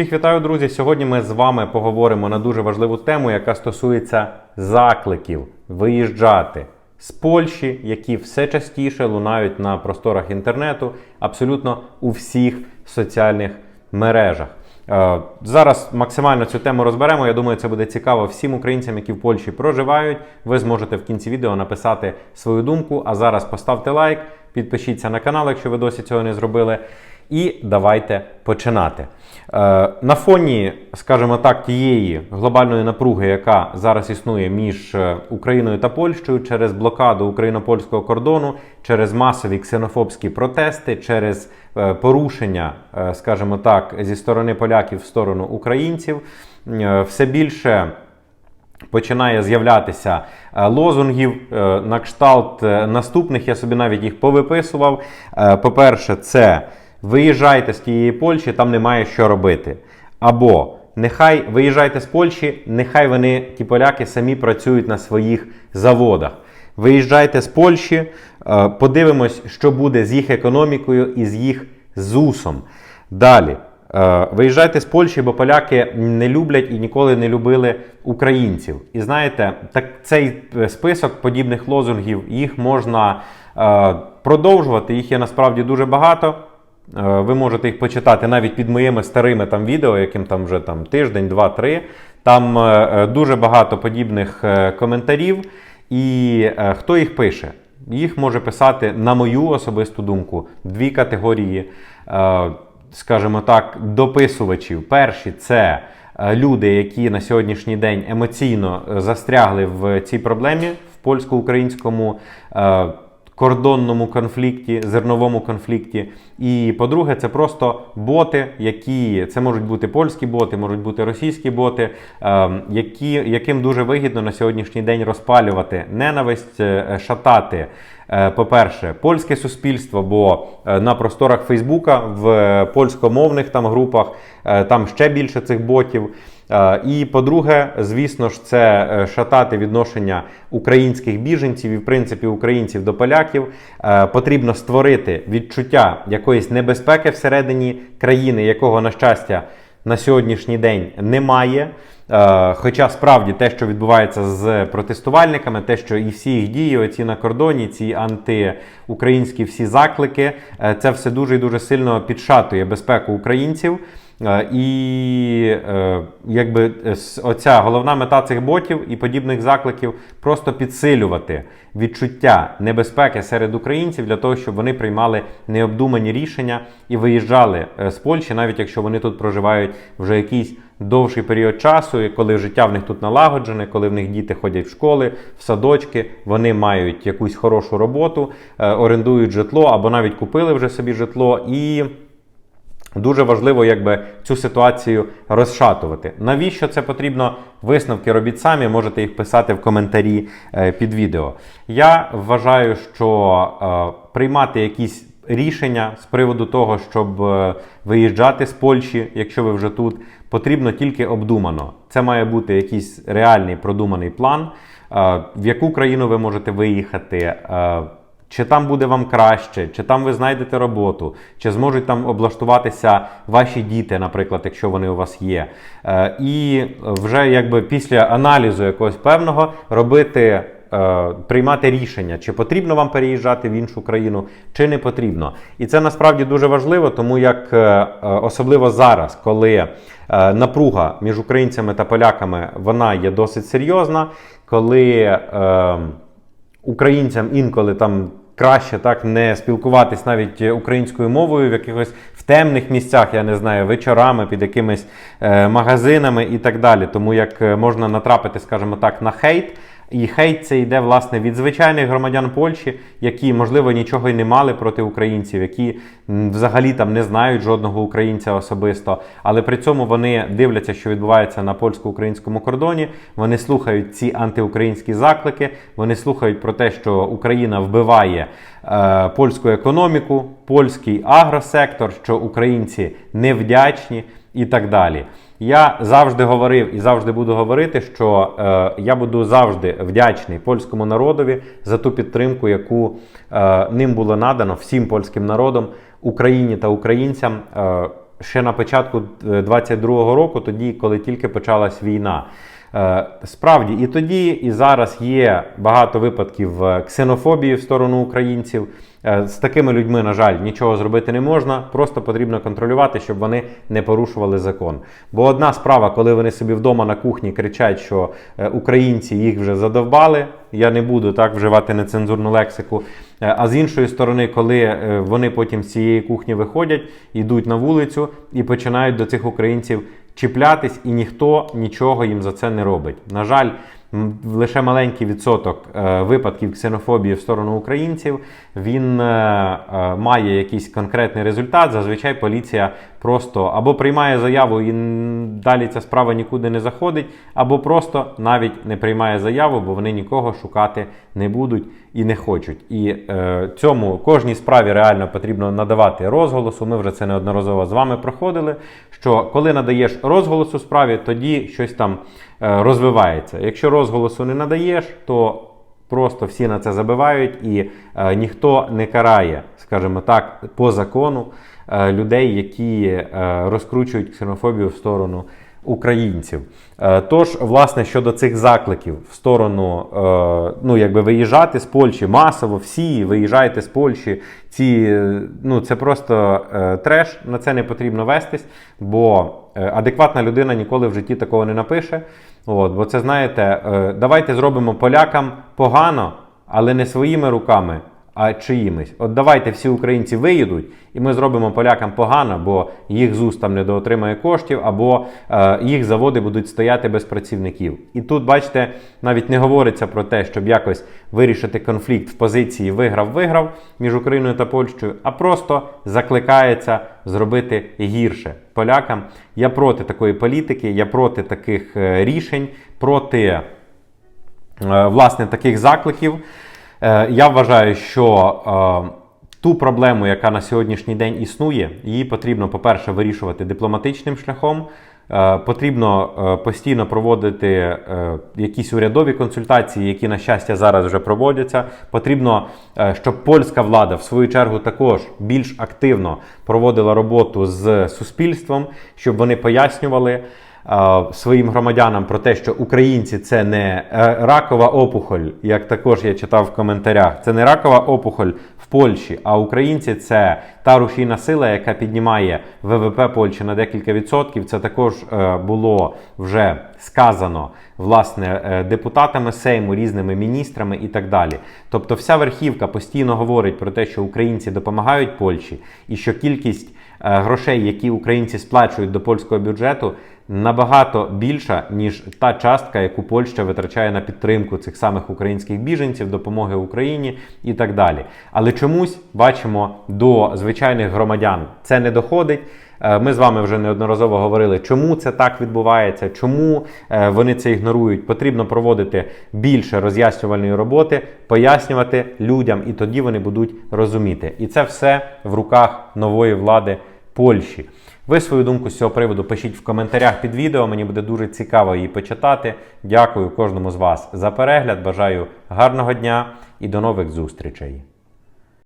Всіх вітаю, друзі! Сьогодні ми з вами поговоримо на дуже важливу тему, яка стосується закликів виїжджати з Польщі, які все частіше лунають на просторах інтернету, абсолютно у всіх соціальних мережах. Е, Зараз максимально цю тему розберемо. Я думаю, це буде цікаво всім українцям, які в Польщі проживають. Ви зможете в кінці відео написати свою думку. А зараз поставте лайк, підпишіться на канал, якщо ви досі цього не зробили. І давайте починати. Е, на фоні, скажімо так, тієї глобальної напруги, яка зараз існує між е, Україною та Польщею через блокаду україно-польського кордону, через масові ксенофобські протести, через е, порушення, скажімо так, зі сторони поляків в сторону українців, все більше починає з'являтися лозунгів на кшталт наступних. Я собі навіть їх повиписував. По-перше, це виїжджайте з тієї Польщі, там немає що робити. Або нехай виїжджайте з Польщі, нехай вони, ті поляки, самі працюють на своїх заводах. Виїжджайте з Польщі, е, подивимось, що буде з їх економікою і з їх ЗУСом. Далі. Е, Виїжджайте з Польщі, бо поляки не люблять і ніколи не любили українців. І знаєте, так цей е, список подібних лозунгів їх можна е, продовжувати. Їх є насправді дуже багато. Е, Ви можете їх почитати навіть під моїми старими там відео, яким там вже там тиждень, два-три. Там е, е, дуже багато подібних коментарів. І хто їх пише? Їх може писати, на мою особисту думку, дві категорії, скажімо так, дописувачів. Перші це люди, які на сьогоднішній день емоційно застрягли в цій проблемі в польсько-українському. Кордонному конфлікті, зерновому конфлікті. І по-друге, це просто боти, які це можуть бути польські боти, можуть бути російські боти, ем, які, яким дуже вигідно на сьогоднішній день розпалювати ненависть, е, шатати. е, По-перше, польське суспільство, бо е, на просторах Фейсбука в польськомовних там групах там ще більше цих ботів. Е, І по-друге, звісно ж, це е, шатати відношення українських біженців і, в принципі, українців до поляків. Е, Потрібно створити відчуття якоїсь небезпеки всередині країни, якого, на щастя, на сьогоднішній день немає. Хоча справді те, що відбувається з протестувальниками, те, що і всі їх дії, оці на кордоні, ці антиукраїнські всі заклики, це все дуже і дуже сильно підшатує безпеку українців. Е, І е, якби е, оця головна мета цих ботів і подібних закликів просто підсилювати відчуття небезпеки серед українців для того, щоб вони приймали необдумані рішення і виїжджали з Польщі, навіть якщо вони тут проживають вже якийсь довший період часу, коли життя в них тут налагоджене, коли в них діти ходять в школи, в садочки, вони мають якусь хорошу роботу, орендують житло або навіть купили вже собі житло і. Дуже важливо якби цю ситуацію розшатувати. Навіщо це потрібно? Висновки робіть самі, можете їх писати в коментарі е, під відео. Я вважаю, що е, приймати якісь рішення з приводу того, щоб е, виїжджати з Польщі, якщо ви вже тут, потрібно тільки обдумано. Це має бути якийсь реальний продуманий план, е, в яку країну ви можете виїхати. е, чи там буде вам краще, чи там ви знайдете роботу, чи зможуть там облаштуватися ваші діти, наприклад, якщо вони у вас є. Е, І вже якби після аналізу якогось певного робити. е, Приймати рішення, чи потрібно вам переїжджати в іншу країну, чи не потрібно. І це насправді дуже важливо, тому як е, особливо зараз, коли напруга між українцями та поляками вона є досить серйозна, коли українцям інколи там краще так не спілкуватись навіть українською мовою в якихось в темних місцях, я не знаю, вечорами під якимись е, магазинами і так далі. Тому як е, можна натрапити, скажімо так, на хейт. І хейт це йде власне від звичайних громадян Польщі, які, можливо, нічого й не мали проти українців, які взагалі там не знають жодного українця особисто, але при цьому вони дивляться, що відбувається на польсько-українському кордоні. Вони слухають ці антиукраїнські заклики, вони слухають про те, що Україна вбиває е, польську економіку, польський агросектор, що українці невдячні і так далі. Я завжди говорив і завжди буду говорити, що е, я буду завжди вдячний польському народові за ту підтримку, яку е, ним було надано всім польським народом, Україні та українцям. Е, ще на початку 22-го року, тоді, коли тільки почалась війна. Е, Справді, і тоді, і зараз є багато випадків е, ксенофобії в сторону українців. Е, З такими людьми, на жаль, нічого зробити не можна. Просто потрібно контролювати, щоб вони не порушували закон. Бо одна справа, коли вони собі вдома на кухні кричать, що українці їх вже задовбали. Я не буду так вживати нецензурну лексику. Е, А з іншої сторони, коли е, вони потім з цієї кухні виходять, йдуть на вулицю і починають до цих українців чіплятись, і ніхто нічого їм за це не робить. На жаль, лише маленький відсоток е, випадків ксенофобії в сторону українців він е, е, має якийсь конкретний результат. Зазвичай поліція просто або приймає заяву і далі ця справа нікуди не заходить, або просто навіть не приймає заяву, бо вони нікого шукати не будуть і не хочуть. І е, цьому кожній справі реально потрібно надавати розголосу. Ми вже це неодноразово з вами проходили. Що коли надаєш розголосу справі, тоді щось там е, розвивається. Якщо розголосу не надаєш, то просто всі на це забивають і е, ніхто не карає, скажімо так, по закону е, людей, які е, розкручують ксенофобію в сторону українців. Е, Тож, власне, щодо цих закликів в сторону, е, ну якби виїжджати з Польщі масово, всі виїжджайте з Польщі. Ці ну це просто е, треш. На це не потрібно вестись, бо адекватна людина ніколи в житті такого не напише. От, бо це знаєте, давайте зробимо полякам погано, але не своїми руками, а чиїмись. От давайте всі українці виїдуть, і ми зробимо полякам погано, бо їх ЗУС там не доотримає коштів, або е, їх заводи будуть стояти без працівників. І тут, бачите, навіть не говориться про те, щоб якось вирішити конфлікт в позиції виграв-виграв між Україною та Польщею, а просто закликається зробити гірше полякам. Я проти такої політики, я проти таких е, рішень, проти е, власне таких закликів. Е, Я вважаю, що е, ту проблему, яка на сьогоднішній день існує, її потрібно, по-перше, вирішувати дипломатичним шляхом. Е, Потрібно постійно проводити якісь урядові консультації, які, на щастя, зараз вже проводяться. Потрібно, щоб польська влада, в свою чергу, також більш активно проводила роботу з суспільством, щоб вони пояснювали своїм громадянам про те, що українці це не е, ракова опухоль, як також я читав в коментарях. Це не ракова опухоль в Польщі, а українці це та рушійна сила, яка піднімає ВВП Польщі на декілька відсотків. Це також е, було вже сказано власне е, депутатами Сейму, різними міністрами і так далі. Тобто, вся верхівка постійно говорить про те, що українці допомагають Польщі, і що кількість грошей, які українці сплачують до польського бюджету, набагато більша, ніж та частка, яку Польща витрачає на підтримку цих самих українських біженців, допомоги Україні і так далі. Але чомусь бачимо до звичайних громадян це не доходить. Е, Ми з вами вже неодноразово говорили, чому це так відбувається, чому е, вони це ігнорують. Потрібно проводити більше роз'яснювальної роботи, пояснювати людям, і тоді вони будуть розуміти. І це все в руках нової влади Польщі. Ви свою думку з цього приводу пишіть в коментарях під відео. Мені буде дуже цікаво її почитати. Дякую кожному з вас за перегляд. Бажаю гарного дня і до нових зустрічей.